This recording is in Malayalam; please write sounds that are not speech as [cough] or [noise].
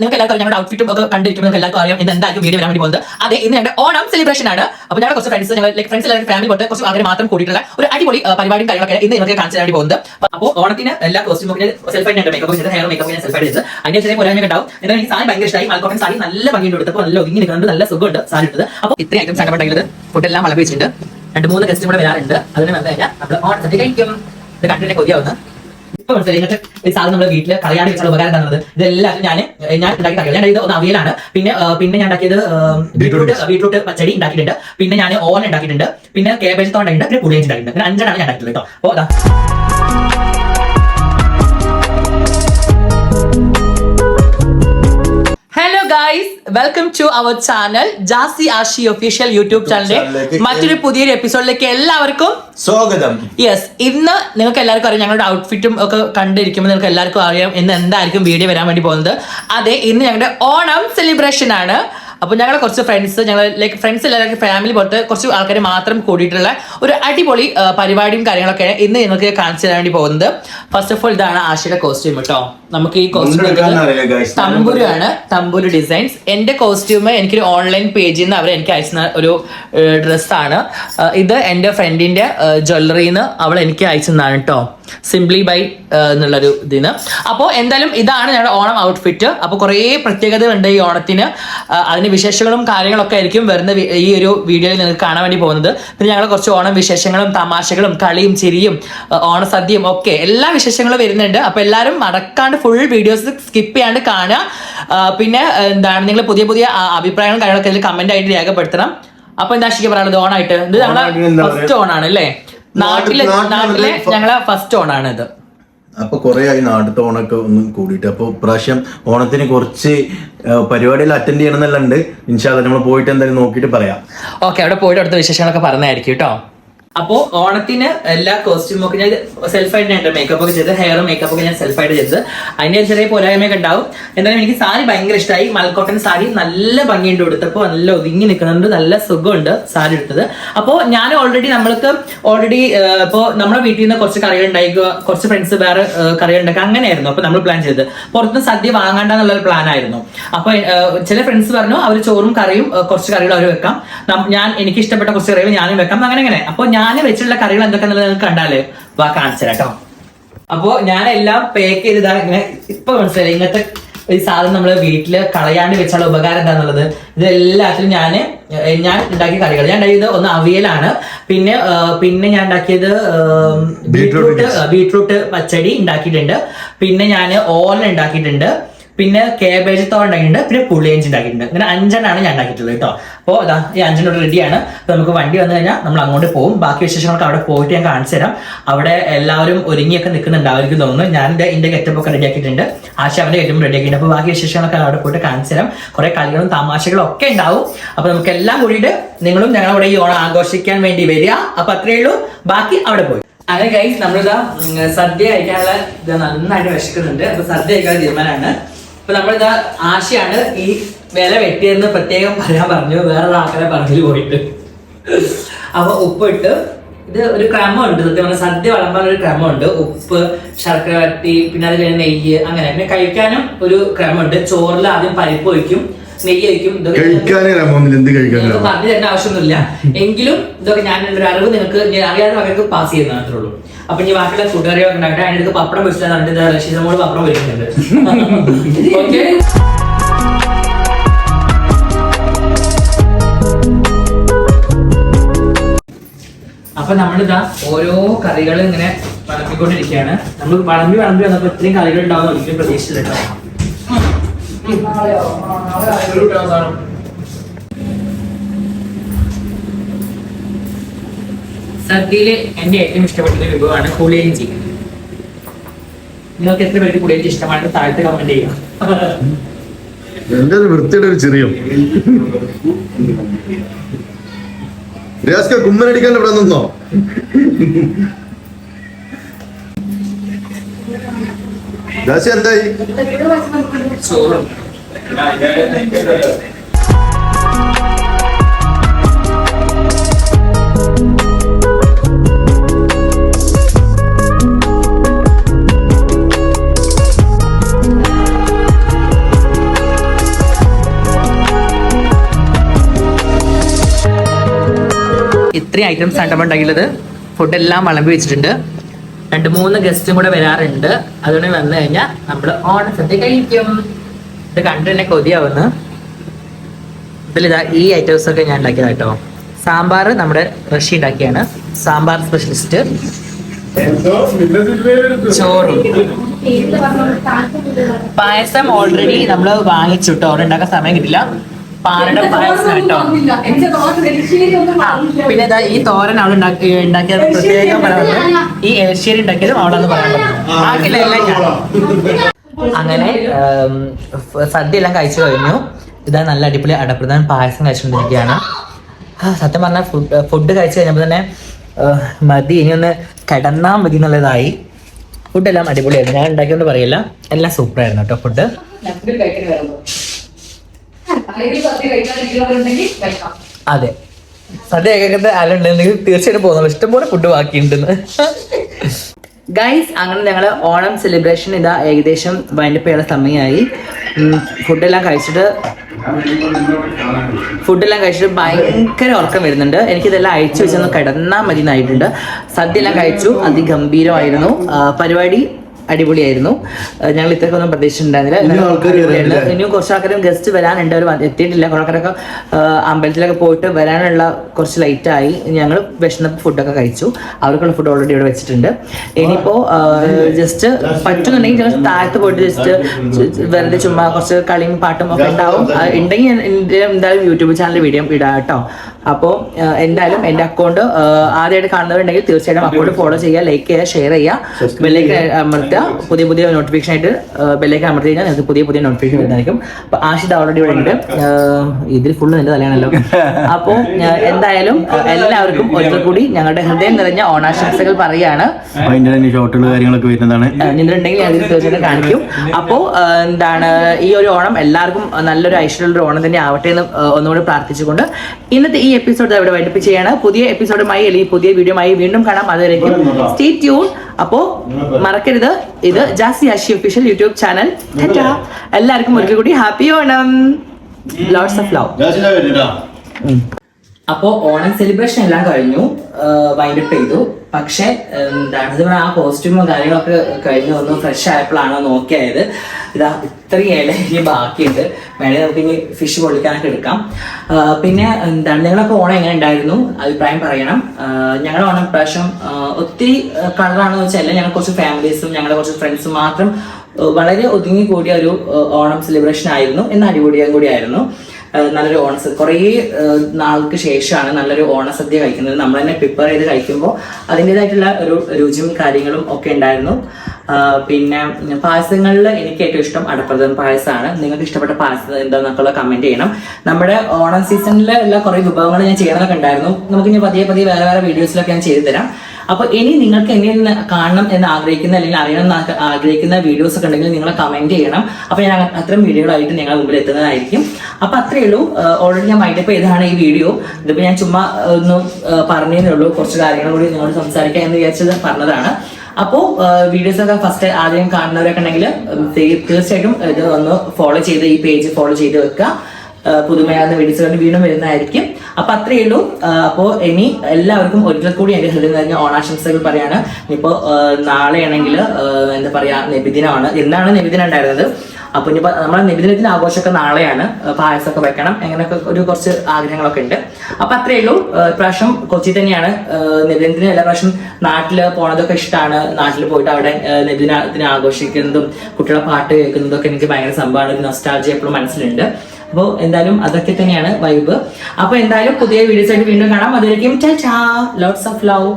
നിങ്ങൾക്ക് എല്ലാവർക്കും ഞങ്ങളുടെ ഔട്ട്ഫിറ്റും ഒക്കെ കണ്ടിരിക്കുമ്പോൾ എല്ലാവർക്കും അറിയാം ഇത് എന്തായാലും വീഡിയോ വരാൻ വേണ്ടി പോകുന്നത്. അതെ ഇന്ന് ഞങ്ങളുടെ ഓണം സെലിബ്രേഷൻ ആണ്. അപ്പോൾ ഞങ്ങളുടെ കുറച്ച് ഫ്രണ്ട്സ് ഞങ്ങൾ ഫ്രണ്ട്സ് എല്ലാവരും ഫാമിലി പോയിട്ട് കുറച്ച് ആഗ്രഹം മാത്രം കൂടിയിട്ടുള്ള ഒരു അടിപൊളി പരിപാടിയും കാര്യങ്ങളൊക്കെ ഇന്ന് നിങ്ങൾക്ക് കാണിച്ചു വേണ്ടി പോകുന്നത്. അപ്പോൾ ഓണത്തിന് എല്ലാ കോസ്റ്റ്യൂം ഒക്കെ സെൽഫ് ആയിട്ട് മേക്കപ്പ് ചെയ്ത് ഹെയർ മേക്കപ്പ് ചെയ്ത് സെൽഫ് ആയിട്ട് ചെയ്ത്. അതിന്റെ ചെറിയ പോരായ്മ ഉണ്ടാവും. എന്നാൽ എനിക്ക് സാധനം ഭയങ്കര ഇഷ്ടമായി. മലക്കോട്ടൻ സാരി നല്ല ഭംഗിയുണ്ട് എടുത്തപ്പോൾ നല്ല ഒതുങ്ങി നിൽക്കുന്നുണ്ട്. നല്ല സുഖമുണ്ട് സാരി എടുത്തത് അപ്പോൾ ഇത്രയും ഐറ്റംസ് ആണ് ഫുഡ് എല്ലാം വെച്ചിട്ടുണ്ട്. രണ്ട് മൂന്ന് ഗസ്റ്റ് കൂടെ വരാറുണ്ട്. അതിന് വന്നു കഴിഞ്ഞാൽ നമ്മൾ ഓണത്തിന് കഴിക്കും. ഇത് കണ്ടിട്ട് കൊതിയാവുന്നത് ഇപ്പൊ മനസ്സിലായി. ഈ സാധനം നമ്മുടെ വീട്ടിൽ കളയാണ്ട് വെച്ചാൽ ഉപകാരം തന്നത് ഇതെല്ലാം ഞാൻ ഞാൻ ഉണ്ടാക്കി കറികൾ ഞാൻ ഇത് ഒന്ന് അവിയലാണ്. പിന്നെ പിന്നെ ഞാൻ ഉണ്ടാക്കിയത് ബീട്രൂട്ട് ബീട്രൂട്ട് പച്ചടി ഉണ്ടാക്കിയിട്ടുണ്ട്. പിന്നെ ഞാൻ ഓൺ ഉണ്ടാക്കിയിട്ടുണ്ട്. പിന്നെ കേബേജ് തോണ്ടുണ്ട് പിന്നെ പുളിയഞ്ചി ഉണ്ടാക്കിയിട്ടുണ്ട്. പിന്നെ അഞ്ചെണ്ണാണ് ഞാൻ ഉണ്ടാക്കിയിട്ടുള്ളത് കേട്ടോ. അപ്പോൾ hello guys welcome to our channel Jasi Ashi official YouTube ചാനലിന്റെ ചാനലിലേക്ക് മറ്റൊരു പുതിയൊരു എപ്പിസോഡിലേക്ക് എല്ലാവർക്കും സ്വാഗതം. യെസ് ഇന്ന് നിങ്ങൾക്ക് എല്ലാവർക്കും അറിയാം ഞങ്ങളുടെ ഔട്ട്ഫിറ്റും ഒക്കെ കണ്ടിരിക്കുമ്പോൾ നിങ്ങൾക്ക് എല്ലാവർക്കും അറിയാം ഇന്ന് എന്തായിരിക്കും വീഡിയോ വരാൻ വേണ്ടി പോകുന്നത്. അതെ ഇന്ന് ഞങ്ങളുടെ ഓണം സെലിബ്രേഷൻ ആണ്. അപ്പോൾ ഞങ്ങൾ കുറച്ച് ഫ്രണ്ട്സ് ഞങ്ങൾ ലൈക്ക് ഫ്രണ്ട്സ് എല്ലാവർക്കും ഫാമിലി പോലത്തെ കുറച്ച് ആൾക്കാർ മാത്രം കൂടിയിട്ടുള്ള ഒരു അടിപൊളി പരിപാടിയും കാര്യങ്ങളൊക്കെയാണ് ഇന്ന് നിങ്ങൾക്ക് കാണിച്ചു തരാൻ വേണ്ടി പോകുന്നത്. ഫസ്റ്റ് ഓഫ് ഓൾ ഇതാണ് ആശയുടെ കോസ്റ്റ്യൂം കേട്ടോ നമുക്ക് ഈ. കോസ്റ്റ്യൂം തമ്പുരു ആണ് തമ്പുരു ഡിസൈൻസ് എന്റെ കോസ്റ്റ്യൂം എനിക്കൊരു ഓൺലൈൻ പേജിൽ നിന്ന് അവർ എനിക്ക് അയച്ച ഒരു ഡ്രസ്സാണ് ഇത് എന്റെ ഫ്രണ്ടിന്റെ ജ്വല്ലറിന്ന് അവൾ എനിക്ക് അയച്ചതാണ് കേട്ടോ സിംപ്ലി ബൈ എന്നുള്ളൊരു ഇതിന്. അപ്പോൾ എന്തായാലും ഇതാണ് ഞങ്ങളുടെ ഓണം ഔട്ട്ഫിറ്റ് അപ്പോൾ കുറേ പ്രത്യേകതകളുണ്ട് ഈ ഓണത്തിന്. ആ, അതിന് വിശേഷങ്ങളും കാര്യങ്ങളൊക്കെ ആയിരിക്കും വരുന്ന ഈ ഒരു വീഡിയോയിൽ നിങ്ങൾക്ക് കാണാൻ വേണ്ടി പോകുന്നത്. പിന്നെ ഞങ്ങൾ കുറച്ച് ഓണം വിശേഷങ്ങളും തമാശകളും കളിയും ചിരിയും ഓണസദ്യയും ഒക്കെ എല്ലാ വിശേഷങ്ങളും വരുന്നുണ്ട്. അപ്പോൾ എല്ലാവരും മറക്കാണ്ട് ഫുൾ വീഡിയോസ് സ്കിപ്പ് ചെയ്യാണ്ട് കാണുക. പിന്നെ എന്താണ് നിങ്ങൾ പുതിയ പുതിയ അഭിപ്രായങ്ങളും കാര്യങ്ങളൊക്കെ ഇതിൽ കമന്റ് ആയിട്ട് രേഖപ്പെടുത്തണം. അപ്പൊ എന്താ ശരിക്കും പറയാനുള്ളത്? ഓണായിട്ട്. ഇത് ഞങ്ങളെ ഫസ്റ്റ് ഓണാണ് അല്ലേ? നാട്ടിലെ നാട്ടിലെ ഞങ്ങളെ ഫസ്റ്റ് ഓണാണ് ഇത് അപ്പൊ കുറെ ആയി നാട്ടിലത്തെ ഓണൊക്കെ ഒന്ന് കൂടിയിട്ട്. അപ്പൊ പ്രാവശ്യം ഓണത്തിന് കുറച്ച് പരിപാടിയിൽ അറ്റൻഡ് ചെയ്യണം ഉണ്ട് ഇൻഷാല്ല നമ്മൾ പോയിട്ട് എന്തായാലും നോക്കിയിട്ട് പറയാം. ഓക്കെ അവിടെ പോയിട്ട് അടുത്ത വിശേഷങ്ങളൊക്കെ പറഞ്ഞായിരിക്കും കേട്ടോ. അപ്പോ ഓണത്തിന് എല്ലാ കോസ്റ്റ്യൂമും ഒക്കെ ഞാൻ സെൽഫായിട്ട് ഞാൻ മേക്കപ്പ് ഒക്കെ ചെയ്ത് ഹെയർ മേക്കപ്പ് ഒക്കെ ഞാൻ സെൽഫ് ആയിട്ട് ചെയ്തത്. അതിന് ചെറിയ പോരായ്മയൊക്കെ ഉണ്ടാവും. എന്തായാലും എനിക്ക് സാരി ഭയങ്കര ഇഷ്ടമായി മൽക്കോട്ടൻ സാരി നല്ല ഭംഗിയുണ്ട് എടുത്തപ്പോൾ നല്ല ഒതുങ്ങി നിൽക്കുന്നുണ്ട്. നല്ല സുഖമുണ്ട് സാരി എടുത്തത് അപ്പോൾ ഞാൻ ഓൾറെഡി നമ്മൾക്ക് ഓൾറെഡി ഇപ്പോ നമ്മുടെ വീട്ടിൽ നിന്ന് കുറച്ച് കറികൾ ഉണ്ടാക്കുക കുറച്ച് ഫ്രണ്ട്സ് വേറെ കറികൾ ഉണ്ടാക്കുക അങ്ങനെയായിരുന്നു. അപ്പോൾ നമ്മൾ പ്ലാൻ ചെയ്തത്. പുറത്തുനിന്ന് സദ്യ വാങ്ങണ്ട ഒരു പ്ലാൻ ആയിരുന്നു അപ്പോൾ ചില ഫ്രണ്ട്സ് പറഞ്ഞു അവർ ചോറും കറിയും കുറച്ച് കറികൾ അവർ വെക്കാം. ഞാൻ എനിക്ക് ഇഷ്ടപ്പെട്ട കുറച്ച് കറികൾ ഞാനും വെക്കാം. അങ്ങനെ അങ്ങനെ. അപ്പോൾ ഞാൻ വെച്ചിട്ടുള്ള കറികൾ എന്തൊക്കെയാണെന്നുള്ളത് നിങ്ങൾക്ക് കണ്ടാലേ വാ കാണിച്ചു കേട്ടോ. അപ്പോ ഞാൻ എല്ലാം പേക്ക് ചെയ്തതാ ഇങ്ങനെ ഇപ്പൊ മനസ്സിലായി. ഇങ്ങനത്തെ ഈ സാധനം നമ്മൾ വീട്ടിൽ കളയാണ്ട് വെച്ചുള്ള ഉപകാരം എന്താണെന്നുള്ളത് ഇത് എല്ലാത്തിലും ഞാൻ ഞാൻ ഉണ്ടാക്കിയ കറികൾ. ഞാൻ ഉണ്ടാക്കിയത് ഒന്ന് അവിയലാണ്. പിന്നെ പിന്നെ ഞാൻ ഉണ്ടാക്കിയത് ബീട്രൂട്ട് ബീട്രൂട്ട് പച്ചടി ഉണ്ടാക്കിയിട്ടുണ്ട്. പിന്നെ ഞാൻ ഓല ഉണ്ടാക്കിയിട്ടുണ്ട്. പിന്നെ കേബേജ് തോൺ ഉണ്ടാക്കിയിട്ടുണ്ട് പിന്നെ പുളിയഞ്ചി ഉണ്ടാക്കിയിട്ടുണ്ട്. അങ്ങനെ അഞ്ചെണ്ണാണ് ഞാൻ ഉണ്ടാക്കിയിട്ടുള്ളത് കേട്ടോ. അപ്പോൾ അതാ ഈ അഞ്ചെണ്ണോട് റെഡിയാണ് അപ്പോൾ നമുക്ക് വണ്ടി വന്നു കഴിഞ്ഞാൽ നമ്മൾ അങ്ങോട്ട് പോകും. ബാക്കി വിശേഷങ്ങളൊക്കെ അവിടെ പോയിട്ട് ഞാൻ കാണിച്ചു തരാം. അവിടെ എല്ലാവരും ഒരുങ്ങിയൊക്കെ നിൽക്കുന്നുണ്ടാവും തോന്നുന്നു. ഞാൻ എന്റെ എന്റെ ഗെറ്റപ്പ് ഒക്കെ റെഡിയാക്കിയിട്ടുണ്ട് ആശ അവന്റെ ഗെറ്റപ്പ് റെഡിയാക്കിയിട്ടുണ്ട് അപ്പോൾ ബാക്കി വിശേഷങ്ങളൊക്കെ അവിടെ പോയിട്ട് കാണിച്ചു തരാം. കുറേ കളികളും തമാശകളും ഒക്കെ ഉണ്ടാവും. അപ്പോൾ നമുക്ക് എല്ലാം കൂടിയിട്ട് നിങ്ങളും ഞങ്ങളവിടെ ഈ ഓണം ആഘോഷിക്കാൻ വേണ്ടി വരിക. അപ്പോൾ അത്രയേ ഉള്ളൂ. ബാക്കി അവിടെ പോയി. അങ്ങനെ ഗൈസ് നമ്മളിതാ സദ്യ കഴിക്കാനുള്ള ഇത് നന്നായിട്ട് വിശക്കുന്നുണ്ട്. അപ്പൊ സദ്യ കഴിക്കാനുള്ള തീരുമാനമാണ്. അപ്പൊ നമ്മളിതാ ആശയാണ് ഈ വില വെട്ടിയെന്ന് പ്രത്യേകം പറയാൻ പറഞ്ഞു. വേറെ ആൾക്കാരെ പറഞ്ഞു പോയിട്ട്. അപ്പൊ ഉപ്പിട്ട് ഇത് ഒരു ക്രമമുണ്ട്. സത്യം പറഞ്ഞാൽ സദ്യ വളമ്പാൻ ഒരു ക്രമമുണ്ട്. ഉപ്പ് ശർക്കര വരട്ടി പിന്നെ അത് നെയ്യ് അങ്ങനെ. പിന്നെ കഴിക്കാനും ഒരു ക്രമമുണ്ട്. ചോറിൽ ആദ്യം പരിപ്പ് ഒഴിക്കും. കഴിക്കാനേ എന്ത് പറഞ്ഞു തരേണ്ട ആവശ്യമൊന്നുമില്ല. എങ്കിലും ഇതൊക്കെ ഞാൻ ഒരു അറിവ് നിങ്ങൾക്ക് അറിയാതെ മകൾക്ക് പാസ് ചെയ്യുന്ന മാത്രമേ ഉള്ളൂ. അപ്പൊ ഇനി ബാക്കിയുള്ള കൂട്ടുകാരികളൊക്കെ ഉണ്ടാകട്ടെ അതിനടുത്ത് പപ്പടം വെച്ചിട്ട് റഷീദമോട് പപ്പടം വരുന്നുണ്ട് ഓക്കെ [laughs] അപ്പൊ നമ്മളിതാ ഓരോ കറികൾ ഇങ്ങനെ വളർത്തിക്കൊണ്ടിരിക്കുകയാണ് നമ്മൾ വളമ്പി വളമ്പി വന്നപ്പോ ഇത്രയും കറികൾ ഉണ്ടാവുന്ന ഒരിക്കലും പ്രതീക്ഷിച്ചില്ല കേട്ടോ. സദ്യയിൽ എന്റെ ഏറ്റവും ഇഷ്ടപ്പെട്ട വിഭവമാണ് പുളിയഞ്ചി നിങ്ങൾക്ക് എത്ര പേർക്ക് പുളിയഞ്ചി ഇഷ്ടമാണ്? താഴത്തെ കമന്റ് ചെയ്യാം എന്റെ ഒരു ചെറിയ. കുമ്മനടിക്കാൻ ഇവിടെ നിന്നോ ദാസി എന്തായി? ഇത്രയും ഐറ്റംസ് ആണ് നമ്മൾ ഉണ്ടാക്കിയുള്ളത് ഫുഡെല്ലാം വിളമ്പി വെച്ചിട്ടുണ്ട്. രണ്ട് മൂന്ന് ഗസ്റ്റും കൂടെ വരാറുണ്ട്. അതുകൊണ്ട് വന്നു കഴിഞ്ഞാൽ നമ്മൾ ഓണസദ്യ കഴിക്കും. ഇത് കണ്ടു തന്നെ കൊതിയാവുന്നു. ഇതിലിതാ ഈ ഐറ്റംസ് ഒക്കെ ഞാൻ ഉണ്ടാക്കിയതാ കേട്ടോ. സാമ്പാർ നമ്മുടെ റഷ്യ ഉണ്ടാക്കിയാണ്. സാമ്പാർ സ്പെഷ്യലിസ്റ്റ് ചോറും. പായസം ഓൾറെഡി നമ്മൾ വാങ്ങിച്ചു കേട്ടോ. അവിടെ ഉണ്ടാക്കാൻ സമയം കിട്ടില്ല. പാലട പായസം കേട്ടോ. ആ, പിന്നെ ഇതാ ഈ തോരൻ അവൾ ഉണ്ടാക്കി ഉണ്ടാക്കിയത് പ്രത്യേകം പറയുന്നത് ഈ ഏഷ്യയിൽ ഉണ്ടാക്കിയതും അവളാന്ന് പറയുന്നത് ബാക്കിയുള്ള എല്ലാം ഞാൻ അങ്ങനെ സദ്യ എല്ലാം കഴിച്ചു കഴിഞ്ഞു. ഇതാ നല്ല അടിപൊളി അടപ്രധാൻ പായസം കഴിച്ചുകൊണ്ടിരിക്കുകയാണ്. സത്യം പറഞ്ഞാൽ ഫുഡ് ഫുഡ് കഴിച്ചു കഴിഞ്ഞപ്പോൾ തന്നെ മതി ഇനി ഒന്ന് കിടന്നാൽ മതി എന്നുള്ളതായി. ഫുഡെല്ലാം അടിപൊളിയായിരുന്നു. ഞാൻ ഉണ്ടാക്കിയൊന്നും പറയില്ല. എല്ലാം സൂപ്പറായിരുന്നു കേട്ടോ ഫുഡ് അതെ. സദ്യ കേൾക്കുന്നത് ആലുണ്ടെങ്കിൽ തീർച്ചയായിട്ടും പോകുന്നു ഇഷ്ടംപോലെ ഫുഡ് ബാക്കിയുണ്ടെന്ന്. ഗൈസ് അങ്ങനെ ഞങ്ങൾ ഓണം സെലിബ്രേഷൻ ഇതാ ഏകദേശം വൈൻഡപ്പ് ചെയ്യാനുള്ള സമയമായി. ഫുഡെല്ലാം കഴിച്ചിട്ട് ഫുഡെല്ലാം കഴിച്ചിട്ട് ഭയങ്കര ഉറക്കം വരുന്നുണ്ട്. എനിക്കിതെല്ലാം അയച്ചു വെച്ചൊന്ന് കിടന്നാൽ മതി എന്നായിട്ടുണ്ട് സദ്യ എല്ലാം കഴിച്ചു. അതിഗംഭീരമായിരുന്നു. പരിപാടി അടിപൊളിയായിരുന്നു. ഞങ്ങൾ ഒന്നും പ്രതീക്ഷിച്ചിട്ടുണ്ടായിരുന്നില്ല. ഇനിയും? കുറച്ച് ആൾക്കാരും ഗസ്റ്റ് വരാനുണ്ട്. അവർ എത്തിയിട്ടില്ല. കുറേ ആൾക്കാരൊക്കെ അമ്പലത്തിലൊക്കെ പോയിട്ട് വരാനുള്ള കുറച്ച് ലൈറ്റ് ആയി. ഞങ്ങൾ വിഷണ ഫുഡൊക്കെ കഴിച്ചു. അവർക്കുള്ള ഫുഡ് ഓൾറെഡി ഇവിടെ വെച്ചിട്ടുണ്ട്. ഇനിയിപ്പോ ജസ്റ്റ് പറ്റുന്നുണ്ടെങ്കിൽ ഞങ്ങൾ താഴത്ത് പോയിട്ട് ജസ്റ്റ് വെറുതെ ചുമ്മാ കുറച്ച് കളിയും പാട്ടും ഒക്കെ ഉണ്ടാവും. ഉണ്ടെങ്കിൽ എന്തായാലും യൂട്യൂബ് ചാനൽ വീഡിയോ ഇടാം കേട്ടോ. അപ്പോൾ എന്തായാലും എന്റെ അക്കൗണ്ട് ആദ്യമായിട്ട് കാണുന്നവരുണ്ടെങ്കിൽ തീർച്ചയായിട്ടും അക്കൗണ്ട് ഫോളോ ചെയ്യുക ലൈക്ക് ചെയ്യുക ഷെയർ ചെയ്യുക. ബെല്ലേക്ക് അമർത്തുക. പുതിയ പുതിയ നോട്ടിഫിക്കേഷൻ ആയിട്ട് ബെല്ലേക്ക് അമർത്തി കഴിഞ്ഞാൽ നിങ്ങൾക്ക് പുതിയ പുതിയ നോട്ടിഫിക്കേഷൻ വരുന്നതായിരിക്കും. അപ്പൊ ആഷിദ് ഓൾറെഡി ഇവിടെ ഉണ്ട്. ഇതിൽ ഫുള്ള് എന്റെ തലയാണല്ലോ. അപ്പോ എന്തായാലും എല്ലാവർക്കും ഒരിക്കൽ കൂടി ഞങ്ങളുടെ ഹൃദയം നിറഞ്ഞ ഓണാശംസകൾ പറയാണ് ഷോട്ടുകൾ കാര്യങ്ങളൊക്കെ വരുന്നതാണ്. നിന്നുണ്ടെങ്കിൽ ഞാൻ തീർച്ചയായിട്ടും കാണിക്കും. അപ്പോ എന്താണ് ഈ ഒരു ഓണം എല്ലാവർക്കും നല്ലൊരു ഐശ്വര്യമുള്ള ഓണം തന്നെ ആവട്ടെ എന്ന് ഒന്നുകൂടി പ്രാർത്ഥിച്ചുകൊണ്ട് ഇന്നത്തെ ഈ എപ്പിസോഡ് ഇവിടെ വൈൻഡപ്പ് ചെയ്യാണ് പുതിയ എപ്പിസോഡുമായി അല്ലെങ്കിൽ പുതിയ വീഡിയോമായി വീണ്ടും കാണാം. അതുവരേക്കും സ്റ്റേ ട്യൂൺ അപ്പോൾ മറക്കരുത്. ഇത് Jassi Ashi official YouTube channel എല്ലാവർക്കും ഒരിക്കൽ കൂടി happy Onam. Lots of love അപ്പോൾ ഓണം സെലിബ്രേഷൻ എല്ലാം കഴിഞ്ഞു വൈൻഡ് അപ്പ് ചെയ്തു. പക്ഷെ എന്താണ് ആ കോസ്റ്റ്യൂമും കാര്യങ്ങളൊക്കെ കഴിഞ്ഞ് വന്നു ഫ്രഷ് ആയപ്പോഴാണ് നോക്കിയായത്. ഇതാ ഇത്രയും ഇല ഇനി ബാക്കിയുണ്ട്. വേണമെങ്കിൽ നമുക്ക് ഇനി ഫിഷ് പൊള്ളിക്കാനൊക്കെ എടുക്കാം. പിന്നെ എന്താണ് നിങ്ങളൊക്കെ ഓണം എങ്ങനെ ഉണ്ടായിരുന്നു? അഭിപ്രായം പറയണം. ഞങ്ങളുടെ ഓണം പ്രാവശ്യം ഒത്തിരി കളറാണെന്ന് വെച്ചാൽ ഞങ്ങൾ കുറച്ച് ഫാമിലീസും ഞങ്ങളുടെ കുറച്ച് ഫ്രണ്ട്സും മാത്രം വളരെ ഒതുങ്ങി കൂടിയ ഒരു ഓണം സെലിബ്രേഷൻ ആയിരുന്നു. എന്ന അടിപൊളിയും കൂടിയായിരുന്നു. നല്ലൊരു ഓണസദ്യ കുറേ നാൾക്ക് ശേഷമാണ് നല്ലൊരു ഓണസദ്യ കഴിക്കുന്നത്. നമ്മൾ തന്നെ പ്രിപ്പയർ ചെയ്ത് കഴിക്കുമ്പോൾ അതിന്റെതായിട്ടുള്ള ഒരു രുചിയും കാര്യങ്ങളും ഒക്കെ ഉണ്ടായിരുന്നു. പിന്നെ പായസങ്ങളിൽ എനിക്ക് ഏറ്റവും ഇഷ്ടം അടപ്രഥമൻ പായസമാണ്. നിങ്ങൾക്ക് ഇഷ്ടപ്പെട്ട പായസം എന്താണെന്നൊക്കെ കമന്റ് ചെയ്യണം. നമ്മുടെ ഓണം സീസണിൽ ഉള്ള കുറേ വിഭവങ്ങൾ ഞാൻ ചെയ്യണമെന്നൊക്കെ ഉണ്ടായിരുന്നു. നമുക്ക് ഞാൻ പതിയെ പതിയെ വേറെ വേറെ വീഡിയോസിലൊക്കെ ഞാൻ ചെയ്തു തരാം. അപ്പോൾ ഇനി നിങ്ങൾക്ക് എന്നെ കാണണം എന്ന് ആഗ്രഹിക്കുന്ന അല്ലെങ്കിൽ അറിയണം എന്ന് ആഗ്രഹിക്കുന്ന വീഡിയോസ് ഒക്കെ ഉണ്ടെങ്കിൽ നിങ്ങൾ കമന്റ് ചെയ്യണം. അപ്പോൾ ഞാൻ അത്തരം വീഡിയോകളായിട്ട് നിങ്ങളുടെ മുമ്പിൽ എത്തുന്നതായിരിക്കും. അപ്പൊ അത്രയേ ഉള്ളൂ. ഓൾറെഡി ഞാൻ മൈൻഡപ്പ് ചെയ്തതാണ് ഈ വീഡിയോ ഇതിപ്പോ ഞാൻ ചുമ്മാ ഒന്ന് പറഞ്ഞതേ ഉള്ളൂ. കുറച്ച് കാര്യങ്ങൾ കൂടി നിങ്ങളോട് സംസാരിക്കാം എന്ന് വിചാരിച്ചത് പറഞ്ഞതാണ്. അപ്പോൾ വീഡിയോസ് ഒക്കെ ഫസ്റ്റ് ആദ്യം കാണുന്നവരൊക്കെ ഉണ്ടെങ്കിൽ തീർച്ചയായിട്ടും ഇത് ഒന്ന് ഫോളോ ചെയ്ത് ഈ പേജ് ഫോളോ ചെയ്ത് വെക്കുക. ആഹ് പുതുമയാർന്ന വീഡിയോസ് കൊണ്ട് വീണ്ടും വരുന്നതായിരിക്കും. അപ്പൊ അത്രയേ ഉള്ളൂ. അപ്പോ ഇനി എല്ലാവർക്കും ഒരിക്കൽ കൂടി എന്റെ ഹൃദയം നിറഞ്ഞ ഓണാശംസകൾ പറയാണ്. ഇപ്പോ നാളെയാണെങ്കിൽ എന്താ പറയാ നബിദിനമാണ്. ഇന്നാണ് നബിദിനം ഉണ്ടായിരുന്നത്? അപ്പൊ ഇനി നമ്മുടെ നിബിധനത്തിന് ആഘോഷമൊക്കെ നാളെയാണ് പായസമൊക്കെ വെക്കണം അങ്ങനെയൊക്കെ ഒരു കുറച്ച് ആഗ്രഹങ്ങളൊക്കെ ഉണ്ട്. അപ്പൊ അത്രയേ ഉള്ളൂ. പ്രാവശ്യം കൊച്ചി തന്നെയാണ് നിബിധനത്തിന് എല്ലാ പ്രാവശ്യം നാട്ടിൽ പോണതൊക്കെ ഇഷ്ടമാണ് നാട്ടിൽ പോയിട്ട് അവിടെ നിബിധനത്തിന് ആഘോഷിക്കുന്നതും കുട്ടികളെ പാട്ട് കേൾക്കുന്നതും ഒക്കെ എനിക്ക് ഭയങ്കര സംഭവമാണ്. ഒരു നൊസ്റ്റാൾജി എപ്പോഴും മനസ്സിലുണ്ട്. അപ്പോൾ എന്തായാലും അതൊക്കെ തന്നെയാണ് വൈബ് അപ്പോൾ എന്തായാലും പുതിയ വീഡിയോസ് ആയിട്ട് വീണ്ടും കാണാം. അതിലേക്കും ലോട്ട്സ് ഓഫ് ലവ്